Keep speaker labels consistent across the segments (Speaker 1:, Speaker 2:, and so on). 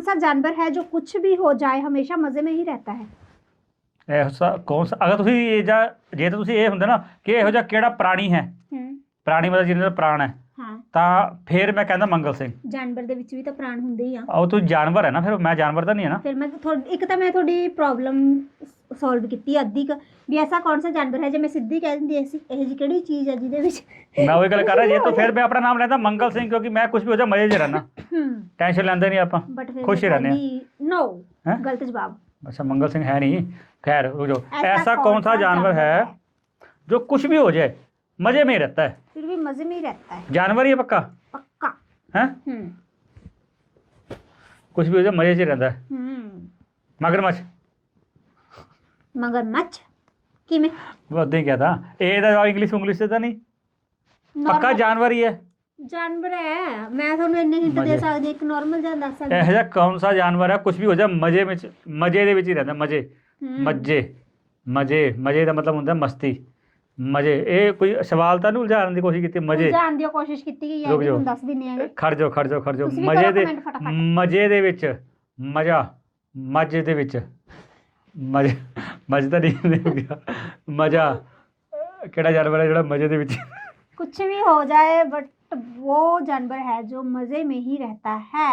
Speaker 1: सा ਜਾਨਵਰ ਹੈ ਜੋ ਕੁਝ ਵੀ ਹੋ ਜਾਏ ਹਮੇਸ਼ਾ ਮਜ਼ੇ ਮੇਂ ਹੀ ਰਹਤਾ ਹੈ
Speaker 2: ਇਹੋ ਸਾ ਕੌਣ ਸਾ ਤੁਸੀਂ ਇਹ ਜਾਂ ਜੇ ਤਾਂ ਤੁਸੀਂ ਇਹ ਹੁੰਦਾ ਨਾ ਕਿ ਇਹੋ ਜਿਹਾ ਕਿਹੜਾ ਪ੍ਰਾਣੀ ਹੈ
Speaker 1: ਹੂੰ
Speaker 2: ਪ੍ਰਾਣੀ ਮਤਲਬ ਜਿਹਦੇ ਨਾਲ ਪ੍ਰਾਣ ਹੈ
Speaker 1: ਹਾਂ
Speaker 2: ਤਾਂ ਫਿਰ ਮੈਂ ਕਹਿੰਦਾ ਮੰਗਲ ਸਿੰਘ
Speaker 1: ਜਾਨਵਰ ਦੇ ਵਿੱਚ ਵੀ ਤਾਂ ਪ੍ਰਾਣ ਹੁੰਦੇ ਹੀ ਆ
Speaker 2: ਉਹ ਤੂੰ ਜਾਨਵਰ ਹੈ ਨਾ ਫਿਰ ਮੈਂ ਜਾਨਵਰ ਤਾਂ ਨਹੀਂ ਹੈ ਨਾ
Speaker 1: ਫਿਰ ਮੈਂ ਇੱਕ ਤਾਂ ਮੈਂ ਤੁਹਾਡੀ ਪ੍ਰੋਬਲਮ ਸੋਲਵ ਕੀਤੀ ਅੱਧੀ ਕੁ ਵੀ ਐਸਾ ਕੌਣ ਸਾ ਜਾਨਵਰ ਹੈ ਜੇ ਮੈਂ ਸਿੱਧੀ ਕਹਿ ਦਿੰਦੀ ਐਸੀ ਇਹ ਜੀ ਕਿਹੜੀ ਚੀਜ਼ ਹੈ ਜਿਹਦੇ ਵਿੱਚ
Speaker 2: ਮੈਂ ਉਹੀ ਗੱਲ ਕਰ ਰਿਹਾ ਜੇ ਤਾਂ ਫਿਰ ਮੈਂ ਆਪਣਾ ਨਾਮ ਲੈਂਦਾ ਮੰਗਲ ਸਿੰਘ ਕਿਉਂਕਿ ਮੈਂ ਕੁਝ ਵੀ ਹੋ ਜਾ ਮਜ਼ੇ 'ਚ ਰਹਿਣਾ
Speaker 1: ਹੂੰ
Speaker 2: ਟੈਨਸ਼ਨ ਲੈਂਦੇ ਨਹੀਂ ਆਪਾਂ
Speaker 1: ਬਟ ਫਿਰ
Speaker 2: ਖੁਸ਼ ਹੀ ਰਹਿੰਦੇ
Speaker 1: ਨੋ
Speaker 2: ਹੈਂ?
Speaker 1: ਗਲਤ ਜਵਾਬ
Speaker 2: अच्छा मंगल सिंह है नहीं खैर रुक जाओ
Speaker 1: ऐसा
Speaker 2: ऐसा
Speaker 1: कौन
Speaker 2: कौन सा
Speaker 1: सा
Speaker 2: जानवर
Speaker 1: जानवर
Speaker 2: है जो कुछ भी हो जाए मजे में ही रहता है
Speaker 1: फिर भी मजे में ही रहता है
Speaker 2: जानवर ही है पक्का
Speaker 1: पक्का
Speaker 2: है
Speaker 1: हम्म
Speaker 2: कुछ भी हो जाए मजे से ही रहता है
Speaker 1: हम्म
Speaker 2: मगरमच्छ ਮਗਰਮੱਛ ਕਿਵੇਂ? ਉਦਾਂ ਹੀ ਕਹਤਾ। ਇਹ ਤਾਂ ਇੰਗਲਿਸ਼ ਉਂਗਲਿਸ਼ ਤਾਂ ਨਹੀਂ। ਪੱਕਾ ਜਾਨਵਰ ਹੀ ਹੈ।
Speaker 1: ਜਾਨਵਰ ਹੈ। ਮੈਂ ਤੁਹਾਨੂੰ ਇੰਨੇ ਹਿੰਟ ਦੇ ਸਕਦੀ ਇੱਕ ਨਾਰਮਲ ਜਿਹਾ ਦੱਸ ਸਕਦੀ
Speaker 2: ਹਾਂ। ਇਹੋ ਕੌਣ ਸਾ ਜਾਨਵਰ ਹੈ? ਕੁਝ ਵੀ ਹੋ ਜਾ ਮਜ਼ੇ ਵਿੱਚ ਮਜ਼ੇ ਦੇ ਵਿੱਚ ਹੀ ਰਹਿੰਦਾ ਮਜ਼ੇ। ਮਜ਼ੇ। ਮਜ਼ੇ। ਮਜ਼ੇ ਦਾ ਮਤਲਬ ਹੁੰਦਾ ਮਸਤੀ। ਮਜ਼ੇ। ਇਹ ਕੋਈ ਸਵਾਲ ਤਾਂ ਨਹੀਂ ਉਲਝਾਉਣ ਦੀ ਕੋਸ਼ਿਸ਼ ਕੀਤੀ? ਮਜ਼ੇ।
Speaker 1: ਜਾਣ ਦੀ ਕੋਸ਼ਿਸ਼ ਕੀਤੀ ਗਈ ਹੈ ਤੁਹਾਨੂੰ ਦੱਸ ਦਿੰਨੇ ਹੈਗੇ।
Speaker 2: ਖੜ ਜਾਓ ਖੜ ਜਾਓ ਖੜ ਜਾਓ। ਮਜ਼ੇ ਦੇ
Speaker 1: comment
Speaker 2: ਮਜ਼ੇ ਦੇ ਵਿੱਚ। ਮਜ਼ਾ। ਮਜ਼ੇ ਦੇ ਵਿੱਚ। ਮਜੇ ਮਜੇ ਤਾਂ ਨਹੀਂ ਹੋ ਗਿਆ ਮਜ਼ਾ ਕਿਹੜਾ ਜਾਨਵਰ ਹੈ ਜਿਹੜਾ ਮਜੇ ਦੇ ਵਿੱਚ
Speaker 1: कुछ भी हो जाए बट वो जानवर है जो मजे में ही रहता है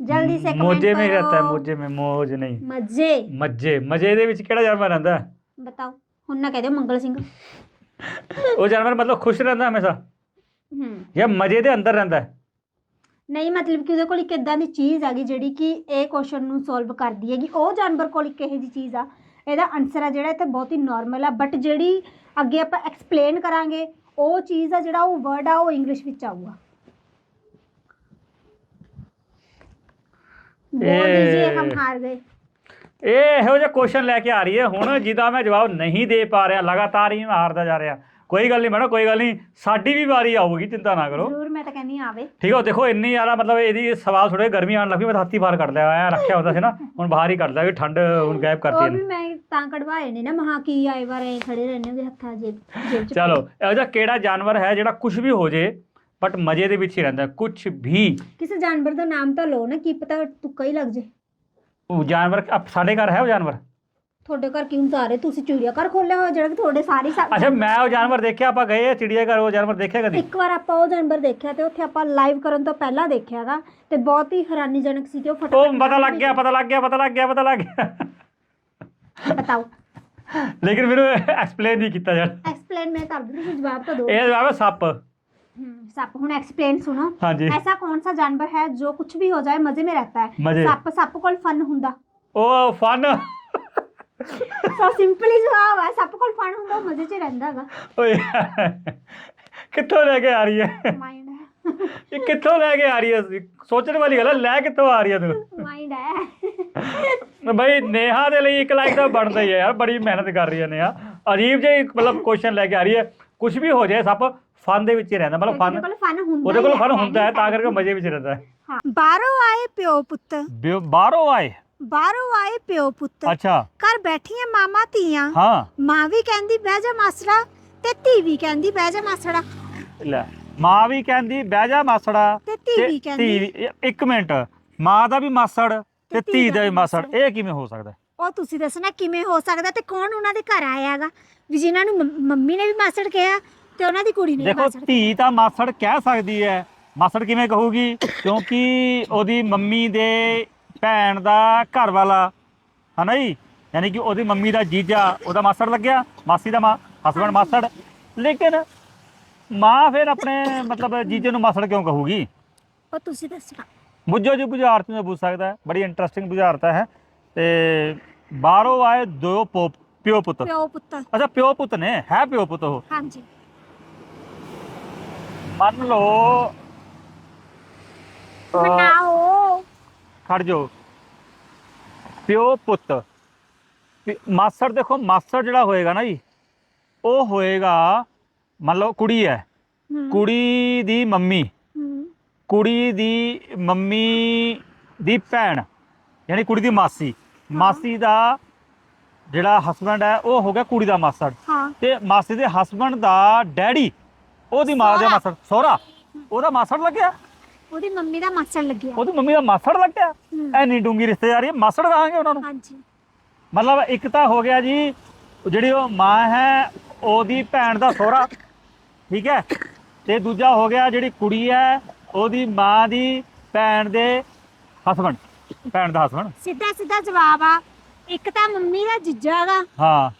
Speaker 1: जल्दी से कमेंट
Speaker 2: ਮੋਜੇ में ही
Speaker 1: करो।
Speaker 2: रहता है ਮੋਜੇ में ਮੋਜ ਨਹੀਂ
Speaker 1: मजे
Speaker 2: ਮੱਜੇ ਮਜੇ ਦੇ ਵਿੱਚ ਕਿਹੜਾ ਜਾਨਵਰ ਰਹਿੰਦਾ ਹੈ?
Speaker 1: बताओ ਹੁਣ ਨਾ ਕਹਿ ਦਿਓ ਮੰਗਲ ਸਿੰਘ
Speaker 2: ਉਹ ਜਾਨਵਰ ਮਤਲਬ ਖੁਸ਼ ਰਹਿੰਦਾ ਹਮੇਸ਼ਾ
Speaker 1: ਹੂੰ
Speaker 2: ਜਾਂ ਮਜੇ ਦੇ ਅੰਦਰ ਰਹਿੰਦਾ ਹੈ?
Speaker 1: ਨਹੀਂ ਮਤਲਬ ਕਿ ਉਹਦੇ ਕੋਲ ਇੱਕ ਇਦਾਂ ਦੀ ਚੀਜ਼ ਹੈਗੀ ਜਿਹੜੀ ਕਿ ਇਹ ਕੁਐਸਚਨ ਨੂੰ ਸੋਲਵ ਕਰਦੀ ਹੈਗੀ। ਉਹ ਜਾਨਵਰ ਕੋਲ ਇੱਕ ਇਹੋ ਜਿਹੀ ਚੀਜ਼ ਆ। ਇਹਦਾ ਆਨਸਰ ਆ ਜਿਹੜਾ ਇਹ ਤੇ ਬਹੁਤ ਹੀ ਨਾਰਮਲ ਆ। ਬਟ ਜਿਹੜੀ ਅੱਗੇ ਆਪਾਂ ਐਕਸਪਲੇਨ ਕਰਾਂਗੇ ਉਹ ਚੀਜ਼ ਆ ਜਿਹੜਾ ਉਹ ਵਰਡ ਆ ਉਹ ਇੰਗਲਿਸ਼ ਵਿੱਚ ਆਊਗਾ। ਬੋਲ
Speaker 2: ਇਹ-
Speaker 1: ਦੀजिए ਹਮ ਹਾਰ ਗਏ।
Speaker 2: ਇਹ ਇਹੋ ਜਿਹਾ ਕੁਐਸਚਨ ਲੈ ਕੇ ਆ ਰਹੀ ਹੈ। ਹੁਣ ਜਿਹਦਾ ਮੈਂ ਜਵਾਬ ਨਹੀਂ ਦੇ ਪਾ ਰਿਹਾ ਲਗਾਤਾਰ ਹੀ ਮੈਂ ਹਾਰਦਾ ਜਾ ਰਿਹਾ। ਕੋਈ ਗੱਲ ਨਹੀਂ ਮੈਡਮ ਕੋਈ ਗੱਲ ਨਹੀਂ। ਸਾਡੀ ਵੀ ਵਾਰੀ ਆਊਗੀ ਚਿੰਤਾ ਨਾ ਕਰੋ।
Speaker 1: ਜ਼ਰੂਰ ਮੈਂ ਤਾਂ ਕਹਿੰਦੀ ਹਾਂ ਆਵੇ।
Speaker 2: ਠੀਕ ਹੈ ਦੇਖੋ ਇੰਨੀ ਜ਼ਿਆਦਾ ਮਤਲਬ ਇਹਦੀ ਸਵਾਲ ਥੋੜੇ ਗਰਮੀ ਆਉਣ ਲੱਗੀ ਮੈਂ ਤਾਂ ਹੱਥੀ ਬਾਹਰ ਕੱਢ ਲਿਆ ਐ ਰੱਖਿਆ ਹੁੰਦਾ ਸੀ ਨਾ ਹੁਣ ਬਾਹਰ ਹੀ ਕੱਢ ਲਿਆ ਕਿ ਠੰਡ ਹੁਣ ਗਾਇਬ
Speaker 1: ਉਹ
Speaker 2: ਕਰਤੀ
Speaker 1: ਵੀ
Speaker 2: ਇਹਨੇ
Speaker 1: ਮੈਂ ਤਾਂ ਕਢਵਾਏ ਨੇ ਨਾ ਮਹਾ ਕੀ ਆਏ ਵਾਰ ਐ ਖੜੇ ਰਹਿੰਦੇ ਉਹਦੇ ਹੱਥਾਂ ਜੇਬ ਜੇਬ ਚ
Speaker 2: ਚਲੋ ਇਹੋ ਜਿਹਾ ਕਿਹੜਾ ਜਾਨਵਰ ਹੈ ਜਿਹੜਾ ਕੁਝ ਵੀ ਹੋ ਜੇ ਬਟ ਮਜ਼ੇ ਦੇ ਵਿੱਚ ਹੀ ਰਹਿੰਦਾ ਕੁਝ ਵੀ।
Speaker 1: ਕਿਸੇ ਜਾਨਵਰ ਦਾ ਨਾਮ ਤਾਂ ਲਓ ਨਾ ਕੀ ਪਤਾ ਤੁੱਕਾ ਹੀ ਲੱਗ ਜੇ।
Speaker 2: ਉਹ ਜਾਨਵਰ ਅਪ- ਸਾਡੇ ਘਰ ਹੈ ਉਹ ਜਾਨਵਰ?
Speaker 1: ਤੁਹਾਡੇ ਘਰ ਕਿਉਂ ਸਾਰੇ ਤੁਸੀਂ ਚਿੜੀਆ ਘਰ ਖੋਲਿਆ ਹੋਇਆ ਜਿਹੜਾ ਕਿ ਤੁਹਾਡੇ ਸਾਰੇ ਸਾ-
Speaker 2: ਅੱਛਾ ਮੈਂ ਉਹ ਜਾਨਵਰ ਦੇਖਿਆ ਆਪਾਂ ਗਏ ਆ ਚਿੜੀਆ ਘਰ ਉਹ ਜਾਨਵਰ ਦੇਖਿਆ ਕਦੀ
Speaker 1: ਇੱਕ ਵਾਰ ਆਪਾਂ ਉਹ ਜਾਨਵਰ ਦੇਖਿਆ ਤੇ ਉੱਥੇ ਆਪਾਂ ਲਾਈਵ ਕਰਨ ਤੋਂ ਪਹਿਲਾਂ ਦੇਖਿਆਗਾ ਤੇ ਬਹੁਤ ਹੀ ਹੈਰਾਨੀਜਨਕ ਸੀ ਤੇ ਉਹ ਫਟਾਫਟ
Speaker 2: ਉਹ ਪਤਾ ਲੱਗ ਗਿਆ ਪਤਾ ਲੱਗ ਗਿਆ ਪਤਾ ਲੱਗ ਗਿਆ ਪਤਾ ਲੱਗ ਗਿਆ
Speaker 1: ਬਤਾਓ
Speaker 2: ਲੇਕਿਨ ਮੈਨੂੰ ਐਕਸਪਲੇਨ ਨਹੀਂ ਕੀਤਾ ਜਾਣ
Speaker 1: ਐਕਸਪਲੇਨ ਮੈਂ ਕਰ ਦਿੰਦੀ ਤੁਸੀਂ ਜਵਾਬ ਤਾਂ ਦਿਓ
Speaker 2: ਇਹ ਜਵਾਬ ਹੈ ਸੱਪ
Speaker 1: हम्म, सप ਹੁਣ एक्सप्लेन सुनो
Speaker 2: ਹਾਂਜੀ
Speaker 1: ऐसा कौन सा जानवर है जो कुछ भी हो जाए मजे में रहता है
Speaker 2: मजे।
Speaker 1: ਸੱਪ ਸੱਪ ਕੋਲ ਫਨ ਹੁੰਦਾ
Speaker 2: ਉਹ ਫਨ
Speaker 1: ਸੋ ਸਿੰਪਲੀ ਹੈ ਸੱਪ ਕੋਲ ਫਨ ਹੁੰਦਾ ਉਹ ਮਜ਼ੇ 'ਚ ਰਹਿੰਦਾ ਹੈਗਾ
Speaker 2: ਓਏ ਕਿੱਥੋਂ ਲੈ ਕੇ ਆ ਰਹੀ ਹੈ
Speaker 1: ਮਾਈਂਡ ਹੈ
Speaker 2: ਇਹ ਕਿੱਥੋਂ ਲੈ ਕੇ ਆ ਰਹੀ ਹੈ ਸੋਚਣ ਵਾਲੀ ਗੱਲ ਹੈ ਲੈ ਕਿੱਥੋਂ ਆ ਰਹੀ ਹੈ ਤੂੰ
Speaker 1: ਮਾਈਂਡ ਹੈ
Speaker 2: ਬਈ ਨੇਹਾ ਦੇ ਲਈ ਇੱਕ ਲਾਈਕ ਤਾਂ ਬਣਦਾ ਹੀ ਹੈ ਯਾਰ ਬੜੀ ਮਿਹਨਤ ਕਰ ਰਹੀ ਹੈ ਨੇਹਾ ਅਜੀਬ ਜਿਹੀ ਮਤਲਬ ਕੁਐਸਚਨ ਲੈ ਕੇ ਆ ਰਹੀ ਹੈ ਕੁਝ ਵੀ ਹੋ ਜਾਏ ਸੱਪ ਫਨ ਦੇ ਵਿੱਚ ਹੀ ਰਹਿੰਦਾ ਮਤਲਬ
Speaker 1: ਉਹਦੇ
Speaker 2: ਫਨ
Speaker 1: ਕੋਲ ਫਨ ਹੁੰਦਾ
Speaker 2: ਉਹਦੇ ਕੋਲ ਫਨ ਹੁੰਦਾ ਹੈ ਤਾਂ ਕਰਕੇ ਮਜ਼ੇ ਵਿੱਚ ਰਹਿੰਦਾ ਹੈ
Speaker 1: ਹਾਂ ਬਾਹਰੋਂ ਆਏ ਪਿਓ ਪੁੱਤ
Speaker 2: ਬਿਓ- ਬਾਹਰੋਂ ਆਏ
Speaker 1: ਬਾਹਰੋਂ ਆਏ ਪਿਓ ਪੁੱਤ।
Speaker 2: ਅੱਛਾ।
Speaker 1: ਘਰ ਬੈਠੀਆਂ ਮਾਮਾ ਧੀਆਂ।
Speaker 2: ਹਾਂ।
Speaker 1: ਮਾਂ ਵੀ ਕਹਿੰਦੀ ਬਹਿ ਜਾ ਮਾਸੜਾ। ਤੇ ਧੀ ਵੀ ਕਹਿੰਦੀ ਬਹਿ ਜਾ ਮਾਸੜਾ।
Speaker 2: ਲੈ ਮਾਂ ਵੀ ਕਹਿੰਦੀ ਬਹਿ ਜਾ ਮਾਸੜਾ।
Speaker 1: ਤੇ ਧੀ ਵੀ ਕਹਿੰਦੀ
Speaker 2: ਧੀ ਇੱਕ ਮਿੰਟ। ਮਾਂ ਦਾ ਵੀ ਮਾਸੜ ਤੇ ਧੀ ਦਾ ਵੀ ਮਾਸੜ। ਇਹ ਕਿਵੇਂ ਹੋ ਸਕਦਾ?
Speaker 1: ਉਹ ਤੁਸੀਂ ਦੱਸਣਾ ਕਿਵੇਂ ਹੋ ਸਕਦਾ ਤੇ ਕੌਣ ਉਹਨਾਂ ਦੇ ਘਰ ਆਇਆ ਹੈਗਾ? ਵੀ ਜਿਨ੍ਹਾਂ ਨੂੰ ਮੰਮ- ਨੇ ਵੀ ਮਾਸੜ ਕਿਹਾ ਤੇ ਉਹਨਾਂ ਦੀ ਕੁੜੀ ਨੇ
Speaker 2: ਦੇਖੋ ਧੀ ਤਾਂ ਮਾਸੜ ਕਹਿ ਸਕਦੀ ਹੈ। ਮਾਸੜ ਕਿਵੇਂ ਕਹੂਗੀ? ਕਿਉਂਕਿ ਉਹਦੀ ਮੰਮੀ ਦੇ ਭੈਣ ਦਾ ਘਰ ਵਾਲਾ ਹਨਾ ਜੀ? ਯਾਨੀ ਕਿ ਉਹਦੀ ਮੰਮੀ ਦਾ ਜੀਜਾ ਉਹਦਾ ਮਾਸੜ ਲੱਗਿਆ ਮਾਸੀ ਦਾ ਮਾਂ ਹਸਬੰਡ ਮਾਸੜ। ਲੇਕਿਨ ਮਾਂ ਫਿਰ ਆਪਣੇ ਮਤਲਬ ਜੀਜੇ ਨੂੰ ਮਾਸੜ ਕਿਉਂ ਕਹੂਗੀ?
Speaker 1: ਉਹ ਤੁਸੀਂ ਦੱਸਣਾ।
Speaker 2: ਬੁੱਝੋ ਜੀ ਬੁਝਾਰਤ ਨੂੰ ਪੁੱਛ ਸਕਦਾ ਹੈ। ਬੜੀ ਇੰਟਰਸਟਿੰਗ ਬੁਝਾਰਤ ਹੈ। ਤੇ ਬਾਹਰੋਂ ਆਏ ਦੋ ਪਿਓ ਪੁੱਤ।
Speaker 1: ਪਿਓ ਪੁੱਤ।
Speaker 2: ਅੱਛਾ ਪਿਓ ਪੁੱਤ ਨੇ? ਹੈ ਪਿਓ ਪੁੱਤ ਉਹ?
Speaker 1: ਹਾਂਜੀ।
Speaker 2: ਮੰਨ ਲਓ
Speaker 1: ਮਨਾਓ।
Speaker 2: ਖੜ ਜਾਓ। ਪਿਓ ਪੁੱਤ। ਮਾਸੜ ਦੇਖੋ ਮਾਸੜ ਜਿਹੜਾ ਹੋਏਗਾ ਨਾ ਜੀ ਉਹ ਹੋਏਗਾ ਮੰਨ ਲਓ ਕੁੜੀ ਹੈ। ਕੁੜੀ ਦੀ ਮੰਮੀ। ਕੁੜੀ ਦੀ ਮੰਮੀ ਦੀ ਭੈਣ ਯਾਨੀ ਕੁੜੀ ਦੀ ਮਾਸੀ। ਮਾਸੀ ਦਾ ਜਿਹੜਾ ਹਸਬੰਡ ਹੈ ਉਹ ਹੋ ਗਿਆ ਕੁੜੀ ਦਾ ਮਾਸੜ। ਤੇ ਮਾਸੀ ਦੇ ਹਸਬੰਡ ਦਾ ਡੈਡੀ ਉਹਦੀ ਮਾਂ ਦੇ। ਮਾਸੜ। ਸਹੁਰਾ ਉਹਦਾ ਮਾਸੜ ਲੱਗਿਆ?
Speaker 1: ਉਹਦੀ ਮੰਮੀ ਦਾ ਮਾਸੜ ਲੱਗਿਆ।
Speaker 2: ਉਹਦੀ ਮੰਮੀ ਦਾ ਮਾਸੜ ਲੱਗਿਆ। ਐਨੀ ਡੂੰਗੀ ਰਿਸ਼ਤੇਦਾਰੀ ਹੈ, ਮਾਸੜ ਕਹਾਂਗੇ ਉਹਨਾਂ ਨੂੰ?
Speaker 1: ਹਾਂਜੀ।
Speaker 2: ਮਤਲਬ ਇੱਕ ਤਾਂ ਹੋ ਗਿਆ ਜੀ ਜਿਹੜੀ ਉਹ ਮਾਂ ਹੈ ਉਹਦੀ ਭੈਣ ਦਾ ਸਹੁਰਾ ਠੀਕ ਹੈ? ਤੇ ਦੂਜਾ ਹੋ ਗਿਆ ਜਿਹੜੀ ਕੁੜੀ ਹੈ ਉਹਦੀ ਮਾਂ ਦੀ ਭੈਣ ਦੇ ਹਸਬੰਡ ਭੈਣ ਦਾ ਹਸਬੰਡ
Speaker 1: ਸਿੱਧਾ ਸਿੱਧਾ ਜਵਾਬ ਆ ਇੱਕ ਤਾਂ ਮੰਮੀ ਦਾ ਜੀਜਾ ਗਾ।
Speaker 2: ਹਾਂ।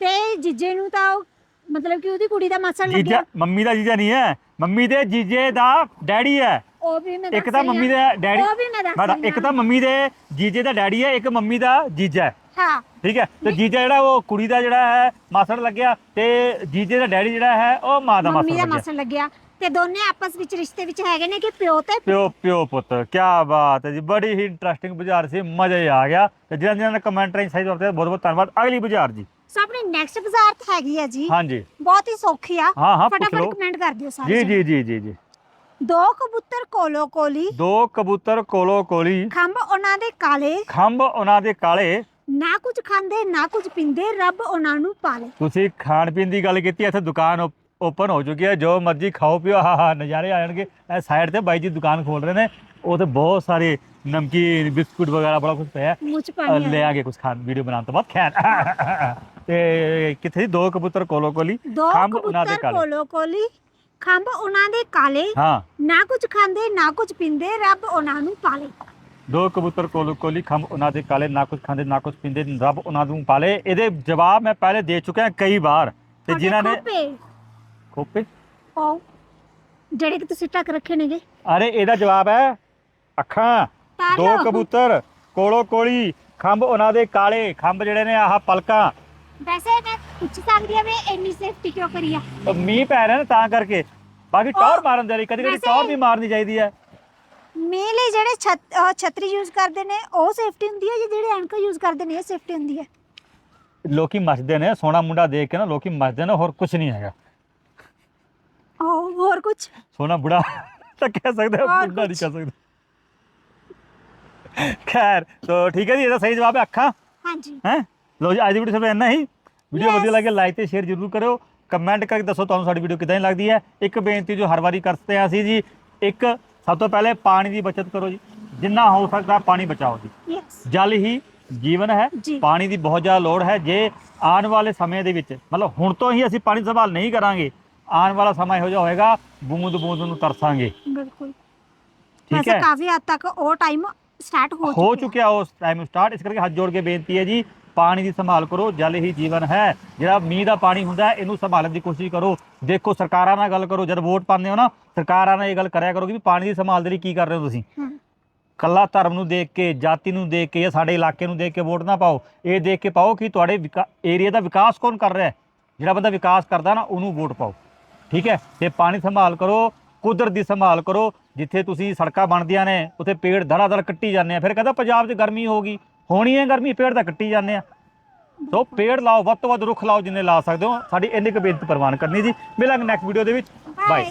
Speaker 1: ਤੇ ਜੀਜੇ ਨੂੰ ਤਾਂ ਉਹ ਮਤਲਬ ਕਿ ਉਹਦੀ ਕੁੜੀ ਦਾ ਮਾਸੜ
Speaker 2: ਜੀਜਾ
Speaker 1: ਲੱਗਿਆ।
Speaker 2: ਮੰਮੀ ਦਾ ਜੀਜਾ ਨਹੀਂ ਹੈ ਮੰਮੀ ਦੇ ਜੀਜੇ ਦਾ ਡੈਡੀ ਹੈ।
Speaker 1: ਉਹ ਵੀ ਮੈਂ
Speaker 2: ਇੱਕ
Speaker 1: ਦੱਸ
Speaker 2: ਤਾਂ
Speaker 1: ਰਹੀ
Speaker 2: ਮੰਮੀ
Speaker 1: ਹਾਂ।
Speaker 2: ਦਾ ਡੈਡੀ
Speaker 1: ਉਹ ਵੀ ਮੈਂ ਦੱਸ
Speaker 2: ਬੜਾ
Speaker 1: ਰਹੀ
Speaker 2: ਇੱਕ
Speaker 1: ਹਾਂ।
Speaker 2: ਤਾਂ ਮੰਮੀ ਦੇ ਜੀਜੇ ਦਾ ਡੈਡੀ ਹੈ ਇੱਕ ਮੰਮੀ ਦਾ ਜੀਜਾ ਹੈ।
Speaker 1: ਹਾਂ।
Speaker 2: ਠੀਕ ਹੈ? ਤੇ ਜੀਜਾ ਜਿਹੜਾ ਉਹ ਕੁੜੀ ਦਾ ਜਿਹੜਾ ਹੈ ਮਾਸੜ ਲੱਗਿਆ ਤੇ ਜੀਜੇ ਦਾ ਡੈਡੀ ਜਿਹੜਾ ਹੈ ਉਹ ਮਾਂ ਦਾ ਮਾਸੜ
Speaker 1: ਮੰਮੀ ਦਾ
Speaker 2: ਲੱਗਿਆ।
Speaker 1: ਮਾਸੜ ਲੱਗਿਆ ਤੇ ਦੋਨੇ ਆਪਸ ਵਿੱਚ ਰਿਸ਼ਤੇ ਵਿੱਚ ਹੈਗੇ ਨੇ ਕਿ ਪਿਓ ਤੇ
Speaker 2: ਪਿਓ ਪਿਓ ਪੁੱਤ ਕੀ ਬਾਤ ਹੈ ਜੀ। ਬੜੀ ਹੀ ਇੰਟਰਸਟਿੰਗ ਬਾਜ਼ਾਰ ਸੀ ਮਜ਼ਾ ਹੀ ਆ ਗਿਆ। ਤੇ ਜਿਹਨਾਂ ਜਿਹਨਾਂ ਨੇ ਕਮੈਂਟ ਰਾਹੀਂ ਸਹੀ ਜਵਾਬ ਦਿੱਤਾ ਬਹੁਤ ਬਹੁਤ ਧੰਨਵਾਦ। ਅਗਲੀ ਬਾਜ਼ਾਰ ਜੀ।
Speaker 1: ਸੋ ਆਪਣੀ ਨੈਕਸਟ ਬਾਜ਼ਾਰ ਤੇ ਹੈਗੀ ਆ ਜੀ।
Speaker 2: ਹਾਂਜੀ।
Speaker 1: ਬਹੁਤ ਹੀ ਸੌਖੀ ਆ।
Speaker 2: ਹਾਂ, ਹਾਂ, ਪੁੱਛ
Speaker 1: ਫਟਾਫਟ
Speaker 2: ਲਓ।
Speaker 1: ਕਮੈਂਟ ਕਰ ਦਿਓ ਸਾਰੇ
Speaker 2: ਜੀ। ਜੀ ਜੀ ਜੀ ਜੀ।
Speaker 1: ਦੋ ਕਬੂਤਰ ਕੋਲੋ ਕੋਲੀ।
Speaker 2: ਦੋ ਕਬੂਤਰ ਕੋਲੋ ਕੋਲੀ।
Speaker 1: ਖੰਭ ਉਹਨਾਂ ਦੇ ਕਾਲੇ।
Speaker 2: ਖੰਭ ਉਹਨਾਂ ਦੇ ਕਾਲੇ।
Speaker 1: ਨਾ ਕੁਝ ਖਾਂਦੇ ਨਾ ਕੁਝ ਪੀਂਦੇ ਰੱਬ ਉਹਨਾਂ ਨੂੰ ਪਾਲੇ।
Speaker 2: ਤੁਸੀਂ ਖਾਣ ਪੀਣ ਦੀ ਗੱਲ ਕੀਤੀ ਇੱਥੇ ਦੁਕਾਨ ਓਪਨ ਹੋ ਚੁੱਕੀ ਹੈ। ਜੋ ਮਰਜ਼ੀ ਖਾਓ ਪੀਓ ਹਾ ਹਾ ਨਜ਼ਾਰੇ ਆ ਜਾਣਗੇ। ਇਹ ਸਾਈਡ ਤੇ ਬਾਈ ਜੀ ਦੁਕਾਨ ਖੋਲ ਰਹੇ ਨੇ। ਉਹ ਤੇ ਬਹੁਤ ਸਾਰੇ ਨਮਕੀਨ ਬਿਸਕੁਟ ਵਗੈਰਾ ਬੜਾ ਕੁਝ ਪਿਆ। ਅ,
Speaker 1: ਪਾਣੀ
Speaker 2: ਲੈ ਆਗੇ ਕੁਝ ਖਾਣ ਵੀਡੀਓ ਬਣਾਉਣ ਤੋਂ ਬਾਅਦ ਖੈਰ। ਤੇ ਕਿੱਥੇ ਸੀ ਦੋ ਕਬੂਤਰ ਕੋਲੋ ਕੋਲੀ।
Speaker 1: ਦੋ
Speaker 2: ਖੰਭ ਉਹਨਾਂ ਦੇ
Speaker 1: ਕਬੂਤਰ
Speaker 2: ਕਾਲੇ।
Speaker 1: ਕੋਲੋ ਕੋਲੀ। ਖੰਭ ਉਹਨਾਂ ਦੇ ਕਾਲੇ
Speaker 2: ਹਾਂ।
Speaker 1: ਨਾ ਕੁਝ ਖਾਂਦੇ ਨਾ ਕੁਝ ਪੀਂਦੇ ਰੱਬ ਉਹਨਾਂ ਨੂੰ ਪਾਲੇ।
Speaker 2: ਦੋ ਕਬੂਤਰ ਕੋਲੋ ਕੋਲੀ ਖੰਭ ਉਹਨਾਂ ਦੇ ਕਾਲੇ ਨਾ ਕੁਝ ਖਾਂਦੇ ਨਾ ਕੁਝ ਪੀਂਦੇ ਰੱਬ ਉਹਨਾਂ ਨੂੰ ਪਾਲੇ। ਇਹਦੇ ਜਵਾਬ ਮੈਂ ਪਹਿਲੇ ਦੇ ਚੁੱਕਿਆ ਕਈ ਵਾਰ। ਤੇ
Speaker 1: ਤੁਹਾਡੇ
Speaker 2: ਜਿਨ੍ਹਾਂ ਨੇ
Speaker 1: ਖੋਪੇ,
Speaker 2: ਖੋਪੇ?
Speaker 1: ਉਹ ਜਿਹੜੇ ਕਿ ਤੁਸੀਂ ਟੱਕ ਰੱਖੇ ਨੇਗੇ।
Speaker 2: ਅਰੇ ਇਹਦਾ ਜਵਾਬ ਹੈ ਅੱਖਾਂ। ਦੋ। ਕਬੂਤਰ ਕੋਲੋ ਕੋਲੀ ਖੰਭ ਉਹਨਾਂ ਦੇ ਕਾਲੇ। ਖੰਭ ਜਿਹੜੇ ਨੇ ਆਹ ਪਲਕਾਂ।
Speaker 1: ਵੈਸੇ ਮੈਂ ਪੁੱਛ ਸਕਦੀ ਆ ਵੀ ਇੰਨੀ ਸੇਫਟੀ ਕਿਉਂ ਕਰੀ ਆ?
Speaker 2: ਉਹ ਮੀਂਹ ਪੈ ਰਿਹਾ ਨਾ ਤਾਂ ਕਰਕੇ। ਬਾਕੀ ਟੌਰ ਮਾਰਨ ਦੇ ਲਈ ਕਦੀ ਕਦੀ ਟੌਰ ਵੀ ਮਾਰਨੀ ਚਾਹੀਦੀ ਹੈ
Speaker 1: ਮੀਂਹ ਲਈ ਜਿਹੜੇ ਛਤ- ਅਹ ਛਤਰੀ ਯੂਜ਼ ਕਰਦੇ ਨੇ ਉਹ ਸੇਫਟੀ ਹੁੰਦੀ ਹੈ ਜਾਂ ਜਿਹੜੇ ਐਨਕ ਯੂਜ਼ ਕਰਦੇ ਨੇ ਇਹ ਸੇਫਟੀ ਹੁੰਦੀ ਹੈ
Speaker 2: ਲੋਕੀ ਮੱਚਦੇ ਨੇ ਸੋਹਣਾ ਮੁੰਡਾ ਦੇਖ ਕੇ ਨਾ ਲੋਕੀ ਮੱਚਦੇ ਨੇ ਹੋਰ ਕੁਝ ਨਹੀਂ ਹੈਗਾ।
Speaker 1: ਉਹ ਹੋਰ ਕੁਝ
Speaker 2: ਸੋਹਣਾ ਬੁੜਾ ਤਾਂ ਕਹਿ ਸਕਦੇ ਹਾਂ ਬੁੱਢਾ ਨਹੀਂ। ਕਹਿ ਸਕਦੇ। ਖੈਰ ਤੋ ਠੀਕ ਹੈ ਜੀ ਇਹਦਾ ਸਹੀ ਜਵਾਬ ਹੈ ਅੱਖਾਂ?
Speaker 1: ਹਾਂਜੀ।
Speaker 2: ਹੈ? ਲੋ ਜੀ ਅੱਜ ਦੀ ਵੀਡੀਓ ਸਭ ਇੰਨਾ ਹੀ। ਵੀਡੀਓ. ਵਧੀਆ ਲੱਗੇ ਲਾਈਕ ਤੇ ਸ਼ੇਅਰ ਜ਼ਰੂਰ ਕਰਿਓ। ਕਮੈਂਟ ਕਰਕੇ ਦੱਸੋ ਤੁਹਾਨੂੰ ਸਾਡੀ ਵੀਡੀਓ ਕਿਦਾਂ ਲੱਗਦੀ ਹੈ। ਇੱਕ ਬੇਨਤੀ ਜੋ ਹਰ ਵਾਰੀ ਕਰਦੇ ਆ ਅਸੀਂ ਜੀ ਇੱਕ ਸਭ ਤੋਂ ਪਹਿਲੇ ਪਾਣੀ ਦੀ ਬਚਤ ਕਰੋ ਜੀ। ਜਿੰਨਾ ਹੋ ਸਕਦਾ ਪਾਣੀ ਬਚਾਓ ਜੀ। ਜਲ ਹੀ ਜੀਵਨ ਹੈ। ਪਾਣੀ ਦੀ ਬਹੁਤ ਜ਼ਿਆਦਾ ਲੋੜ ਹੈ। ਜੇ ਆਉਣ ਵਾਲੇ ਸਮੇਂ ਦੇ ਵਿੱਚ ਮਤਲਬ ਹੁਣ ਤੋਂ ਹੀ ਅਸੀਂ ਪਾਣੀ ਸੰਭਾਲ ਨਹੀਂ ਕਰਾਂਗੇ ਆਉਣ ਵਾਲਾ ਸਮਾਂ ਇਹੋ ਜਿਹਾ ਹੋਏਗਾ ਬੂੰਦ ਬੂੰਦ ਨੂੰ ਤਰਸਾਂਗੇ।
Speaker 1: ਬਿਲਕੁਲ।
Speaker 2: ਠੀਕ ਹੈ?
Speaker 1: ਕਾਫੀ ਹੱਦ ਤੱਕ ਉਹ ਟਾਈਮ ਸਟਾਰਟ ਹੋ
Speaker 2: ਹੋ
Speaker 1: ਚੁੱਕਿਆ।
Speaker 2: ਚੁੱਕਿਆ ਉਸ ਟਾਈਮ ਸਟਾਰਟ ਇਸ ਕਰਕੇ ਹੱਥ ਜੋੜ ਕੇ ਬੇਨਤੀ ਹੈ ਜੀ ਪਾਣੀ ਦੀ ਸੰਭਾਲ ਕਰੋ ਜਲ ਹੀ ਜੀਵਨ ਹੈ। ਜਿਹੜਾ ਮੀਂਹ ਦਾ ਪਾਣੀ ਹੁੰਦਾ ਹੈ ਇਹਨੂੰ ਸੰਭਾਲਣ ਦੀ ਕੋਸ਼ਿਸ਼ ਕਰੋ। ਦੇਖੋ ਸਰਕਾਰਾਂ ਨਾਲ ਗੱਲ ਕਰੋ ਜਦ ਵੋਟ ਪਾਉਂਦੇ ਹੋ ਨਾ ਸਰਕਾਰਾਂ ਨਾਲ ਇਹ ਗੱਲ ਕਰਿਆ ਕਰੋ ਕਿ ਪਾਣੀ ਦੀ ਸੰਭਾਲ ਦੇ ਲਈ ਕੀ ਕਰ ਰਹੇ ਹੋ ਤੁਸੀਂ। ਕੱਲਾ ਧਰਮ ਨੂੰ ਦੇਖ ਕੇ ਜਾਤੀ ਨੂੰ ਦੇਖ ਕੇ ਜਾਂ ਸਾਡੇ ਇਲਾਕੇ ਨੂੰ ਦੇਖ ਕੇ ਵੋਟ ਨਾ ਪਾਓ। ਇਹ ਦੇਖ ਕੇ ਪਾਓ ਕਿ ਤੁਹਾਡੇ ਏਰੀਆ ਦਾ ਵਿਕਾਸ ਕੌਣ ਕਰ ਰਿਹਾ ਹੈ। ਜਿਹੜਾ ਬੰਦਾ ਵਿਕਾਸ ਕਰਦਾ ਨਾ ਉਹਨੂੰ ਵੋਟ ਪਾਓ। ਠੀਕ ਹੈ? ਤੇ ਪਾਣੀ ਸੰਭਾਲ ਕਰੋ ਕੁਦਰਤ ਦੀ ਸੰਭਾਲ ਕਰੋ। ਜਿੱਥੇ ਤੁਸੀਂ ਸੜਕਾਂ ਬਣਦੀਆਂ ਨੇ ਉੱਥੇ ਪੇੜ ਧੜਾ ਧੜ ਕੱਟੀ ਜਾਂਦੇ ਆ। ਫਿਰ ਕਹਿੰਦਾ ਪੰਜਾਬ 'ਚ ਗਰਮੀ ਹੋਗੀ ਹੋਣੀ ਹੈ ਗਰਮੀ, ਪੇੜ ਤਾਂ ਕੱਟੀ ਜਾਂਦੇ ਆ। ਸੋ ਪੇੜ ਲਾਓ, ਵੱਧ ਤੋਂ ਵੱਧ ਰੁੱਖ ਲਾਓ ਜਿੰਨੇ ਲਾ ਸਕਦੇ ਹੋ। ਸਾਡੀ ਇੰਨੀ ਕੁ ਬੇਨਤੀ ਪ੍ਰਵਾਨ ਕਰਨੀ ਜੀ। ਮਿਲਾਂਗੇ ਨੈਕਸਟ ਵੀਡੀਓ ਦੇ ਵਿੱਚ। ਬਾਏ